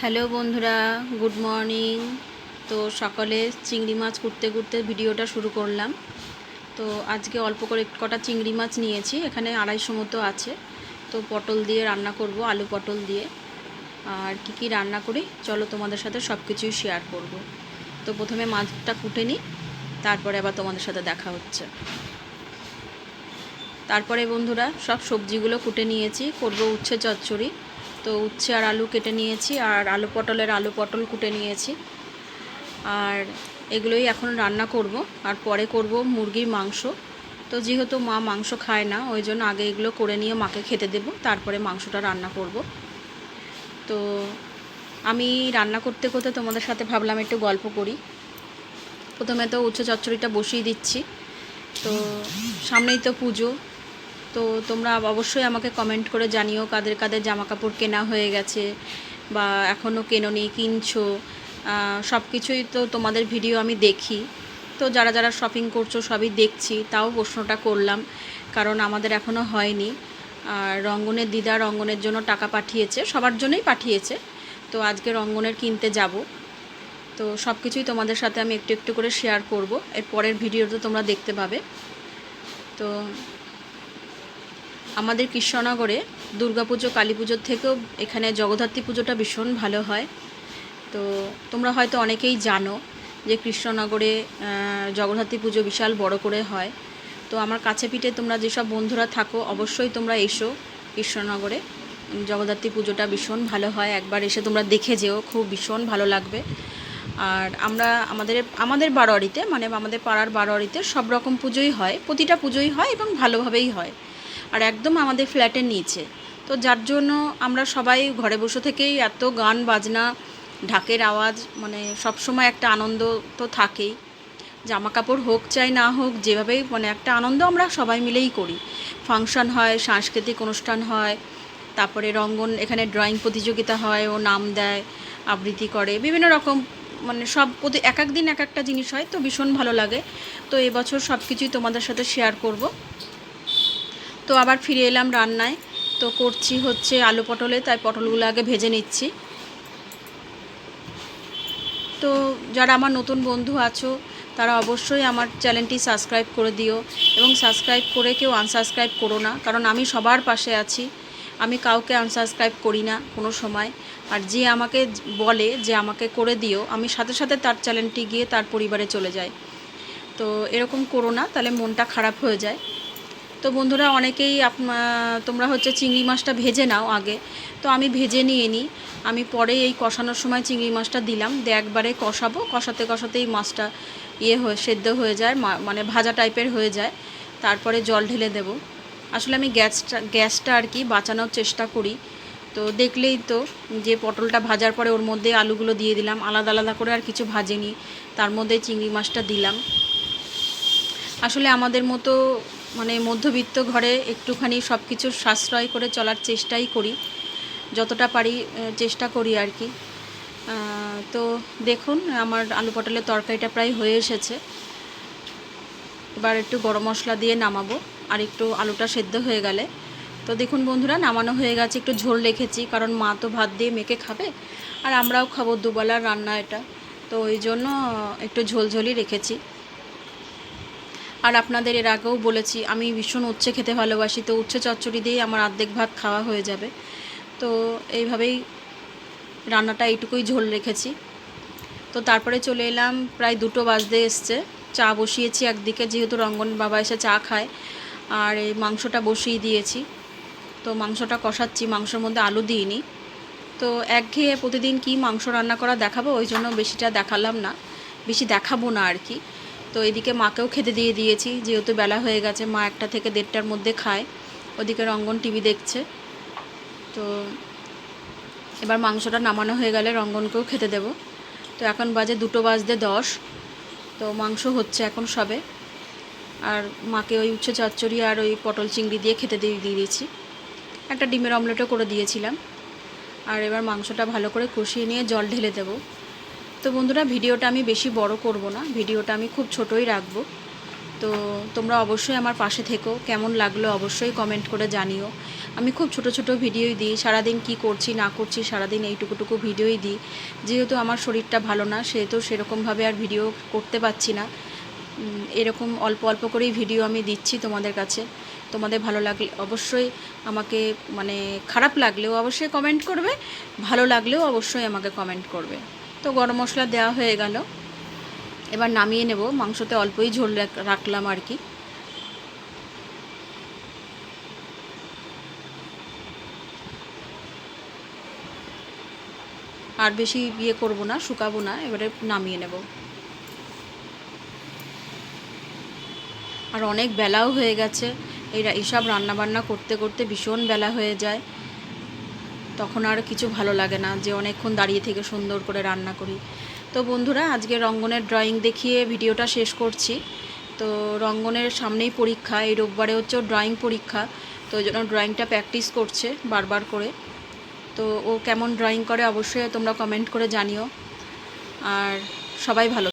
Hello বন্ধুরা, good morning. তো সকালে চিংড়ি মাছ কুটতে কুটতে ভিডিওটা শুরু করলাম। তো আজকে অল্প করে কটা চিংড়ি মাছ নিয়েছি, এখানে আড়াইশো মতো আছে। তো পটল দিয়ে রান্না করব, আলু পটল দিয়ে। আর কি কি রান্না করি, চলো তোমাদের সাথে সব কিছুই শেয়ার করব। তো প্রথমে মাছটা কুটে নিই, তারপরে আবার তোমাদের সাথে দেখা হচ্ছে। তারপরে বন্ধুরা, সব সবজিগুলো কুটে নিয়েছি, করব উচ্ছে চচ্চড়ি। তো উচ্ছে আর আলু কেটে নিয়েছি, আর আলু পটলের আলু পটল কুটে নিয়েছি। আর এগুলোই এখন রান্না করব, আর পরে করব মুরগির মাংস। তো যেহেতু মা মাংস খায় না, ওই জন্য আগে এগুলো করে নিয়ে মাকে খেতে দেব, তারপরে মাংসটা রান্না করব। তো আমি রান্না করতে করতে তোমাদের সাথে ভাবলাম একটু গল্প করি। প্রথমে তো উচ্ছে চচ্চড়িটা বসিয়ে দিচ্ছি। তো সামনেই তো পুজো তো তোমরা অবশ্যই আমাকে কমেন্ট করে জানিও কাদের কাদের জামা কাপড় কেনা হয়ে গেছে বা এখনও কেনোনি কিনছো। সব কিছুই তো তোমাদের ভিডিও আমি দেখি। তো যারা যারা শপিং করছ সবই দেখছি, তাও প্রশ্নটা করলাম, কারণ আমাদের এখনও হয়নি। আর রঙ্গনের দিদা রঙ্গনের জন্য টাকা পাঠিয়েছে, সবার জন্যই পাঠিয়েছে। তো আজকে রঙ্গনের কিনতে যাব। তো সব কিছুই তোমাদের সাথে আমি একটু একটু করে শেয়ার করব। এর পরের ভিডিওতে তোমরা দেখতে পাবে। তো আমাদের কৃষ্ণনগরে দুর্গাপুজো কালী পুজোর থেকেও এখানে জগদ্ধাত্রী পুজোটা ভীষণ ভালো হয়। তো তোমরা হয়তো অনেকেই জানো যে কৃষ্ণনগরে জগদ্ধাত্রী পুজো বিশাল বড় করে হয়। তো আমার কাছে পিঠে তোমরা যেসব বন্ধুরা থাকো, অবশ্যই তোমরা এসো কৃষ্ণনগরে। জগদ্ধাত্রী পুজোটা ভীষণ ভালো হয়। একবার এসে তোমরা দেখে যেও, খুব ভীষণ ভালো লাগবে। আর আমরা আমাদের আমাদের বারোয়ারিতে মানে আমাদের পাড়ার বারোয়ারিতে সব রকম পুজোই হয়। প্রতিটা পুজোই হয় এবং ভালোভাবেই হয়। আর একদম আমাদের ফ্ল্যাটের নিচে। তো যার জন্য আমরা সবাই ঘরে বসে থেকেই এত গান, বাজনা, ঢাকের আওয়াজ মানে সবসময় একটা আনন্দ তো থাকেই। জামা কাপড় হোক চাই না হোক, যেভাবেই মানে একটা আনন্দ আমরা সবাই মিলেই করি। ফাংশন হয়, সাংস্কৃতিক অনুষ্ঠান হয়, তারপরে রঙ্গন, এখানে ড্রয়িং প্রতিযোগিতা হয়, ও নাম দেয়, আবৃত্তি করে, বিভিন্ন রকম মানে সব প্রতি এক এক দিন এক একটা জিনিস হয়, তো ভীষণ ভালো লাগে। তো এবছর সব কিছুই তোমাদের সাথে শেয়ার করব। তো আবার ফিরে এলাম রান্নায়। তো করছি হচ্ছে আলু পটলে, তাই পটলগুলো আগে ভেজে নিচ্ছি। তো যারা আমার নতুন বন্ধু আছো, তারা অবশ্যই আমার চ্যানেলটি সাবস্ক্রাইব করে দিও এবং সাবস্ক্রাইব করে কেউ আনসাবস্ক্রাইব করো না, কারণ আমি সবার পাশে আছি। আমি কাউকে আনসাবস্ক্রাইব করি না কোনো সময়। আর যে আমাকে বলে যে আমাকে করে দিও, আমি সাথে সাথে তার চ্যানেলটি গিয়ে তার পরিবারে চলে যাই। তো এরকম করো না, তাহলে মনটা খারাপ হয়ে যায়। তো বন্ধুরা, অনেকেই তোমরা হচ্ছে চিংড়ি মাছটা ভেজে নাও আগে। তো আমি ভেজে নিয়ে নিই আমি পরে এই কষানোর সময় চিংড়ি মাছটা দিলাম। দিয়ে একবারে কষাবো। কষাতে কষাতেই মাছটা ইয়ে হয়ে, সেদ্ধ হয়ে যায় মানে ভাজা টাইপের হয়ে যায়। তারপরে জল ঢেলে দেব। আসলে আমি গ্যাসটা গ্যাসটা আর কি বাঁচানোর চেষ্টা করি। তো দেখলেই তো যে পটলটা ভাজার পরে ওর মধ্যে আলুগুলো দিয়ে দিলাম। আলাদা আলাদা করে আর কিছু ভাজেনি। তার মধ্যে চিংড়ি মাছটা দিলাম। আসলে আমাদের মতো মানে মধ্যবিত্ত ঘরে একটুখানি সব কিছু সাশ্রয় করে চলার চেষ্টাই করি, যতটা পারি চেষ্টা করি আর কি। তো দেখুন, আমার আলু পটলের তরকারিটা প্রায় হয়ে এসেছে। এবার একটু গরম মশলা দিয়ে নামাবো, আর একটু আলুটা সেদ্ধ হয়ে গেলে। তো দেখুন বন্ধুরা, নামানো হয়ে গেছে, একটু ঝোল রেখেছি, কারণ মা তো ভাত দিয়ে মেখে খাবে, আর আমরাও খাব দুবেলার রান্না এটা। তো ওই জন্য একটু ঝোলঝোলই রেখেছি। আর আপনাদের এর আগেও বলেছি, আমি ভীষণ উচ্ছে খেতে ভালোবাসি, তো উচ্ছে চচ্চড়ি দিয়েই আমার অর্ধেক ভাত খাওয়া হয়ে যাবে। তো এইভাবেই রান্নাটা এইটুকুই ঝোল রেখেছি। তো তারপরে চলে এলাম, প্রায় দুটো বাজতে এসছে, চা বসিয়েছি একদিকে, যেহেতু রঙ্গন বাবা এসে চা খায়, আর এই মাংসটা বসিয়ে দিয়েছি। তো মাংসটা কষাচ্ছি, মাংসর মধ্যে আলু দিইনি। তো একঘেয়ে প্রতিদিন কি মাংস রান্না করা দেখাবো, ওই জন্য বেশিটা দেখালাম না, বেশি দেখাবো না আর কি। তো এদিকে মাকেও খেতে দিয়ে দিয়েছি, যেহেতু বেলা হয়ে গেছে, মা একটা থেকে দেড়টার মধ্যে খায়। ওদিকে রঙ্গন টিভি দেখছে। তো এবার মাংসটা নামানো হয়ে গেলে রঙ্গনকেও খেতে দেব। তো এখন বাজে দুটো বাজতে দশ, তো মাংস হচ্ছে এখন সবে। আর মাকে ওই উচ্ছে চচ্চড়ি আর ওই পটল চিংড়ি দিয়ে খেতে দিয়ে দিয়ে দিয়েছি। একটা ডিমের অমলেটও করে দিয়েছিলাম। আর এবার মাংসটা ভালো করে কষিয়ে নিয়ে জল ঢেলে দেবো। তো বন্ধুরা, ভিডিওটা আমি বেশি বড় করব না। ভিডিওটা আমি খুব ছোটই রাখব। তো তোমরা অবশ্যই আমার পাশে থেকো। কেমন লাগল অবশ্যই কমেন্ট করে জানিও। আমি খুব ছোট ছোট ভিডিওই দিই। সারাদিন কি করছি, না করছি সারাদিন এইটুকুটুকু ভিডিওই দিই। যেহেতু আমার শরীরটা ভালো না, সেহেতু সেরকমভাবে আর ভিডিও করতে পারছি না। এরকম অল্প অল্প করেই ভিডিও আমি দিচ্ছি তোমাদের কাছে। তোমাদের ভালো লাগলে অবশ্যই আমাকে মানে খারাপ লাগলেও অবশ্যই কমেন্ট করবে। ভালো লাগলেও অবশ্যই আমাকে কমেন্ট করবে। তো গরম মশলা দেওয়া হয়ে গেল। এবার নামিয়ে নেব। মাংসতে অল্পই ঝোল রাখলাম আর কি। আর বেশি ইয়ে করব না, শুকাবো না। এবারে নামিয়ে নেব। আর অনেক বেলাও হয়ে গেছে। এই রা- এইসব রান্নাবান্না করতে করতে ভীষণ বেলা হয়ে যায়। তখন আর কিছু ভালো লাগে না, যে অনেকক্ষণ দাঁড়িয়ে থেকে সুন্দর করে রান্না করি। তো বন্ধুরা, আজকে রঙ্গনের ড্রয়িং দেখিয়ে ভিডিওটা শেষ করছি। তো রঙ্গনের সামনেই পরীক্ষা, এই রোববারে হচ্ছে ড্রয়িং পরীক্ষা, তো ওই জন্য ড্রয়িংটা প্র্যাকটিস করছে বারবার করে। তো ও কেমন ড্রয়িং করে অবশ্যই তোমরা কমেন্ট করে জানিও। আর সবাই ভালো